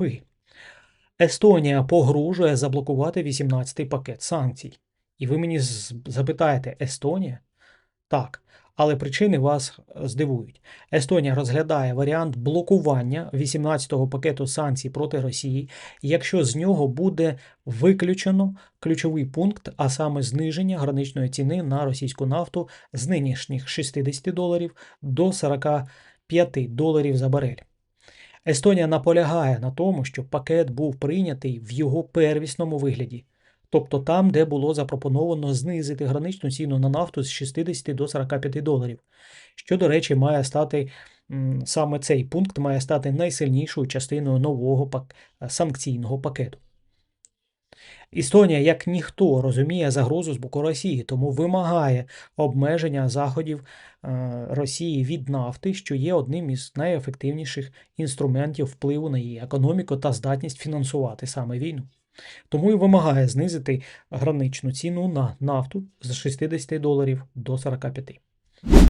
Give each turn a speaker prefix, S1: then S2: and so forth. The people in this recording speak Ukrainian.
S1: Пи. Естонія погрожує заблокувати 18-й пакет санкцій. І ви мені запитаєте, Естонія? Так, але причини вас е, здивують. Естонія розглядає варіант блокування 18-го пакету санкцій проти Росії, якщо з нього буде виключено ключовий пункт, а саме зниження граничної ціни на російську нафту з нинішніх 60 доларів до 45 доларів за барель. Естонія наполягає на тому, що пакет був прийнятий в його первісному вигляді, тобто там, де було запропоновано знизити граничну ціну на нафту з 60 до 45 доларів, що, до речі, має стати саме цей пункт має стати найсильнішою частиною нового пак- санкційного пакету. Естонія, як ніхто, розуміє загрозу з боку Росії, тому вимагає обмеження заходів е, Росії від нафти, що є одним із найефективніших інструментів впливу на її економіку та здатність фінансувати саме війну. Тому і вимагає знизити граничну ціну на нафту з 60 доларів до 45.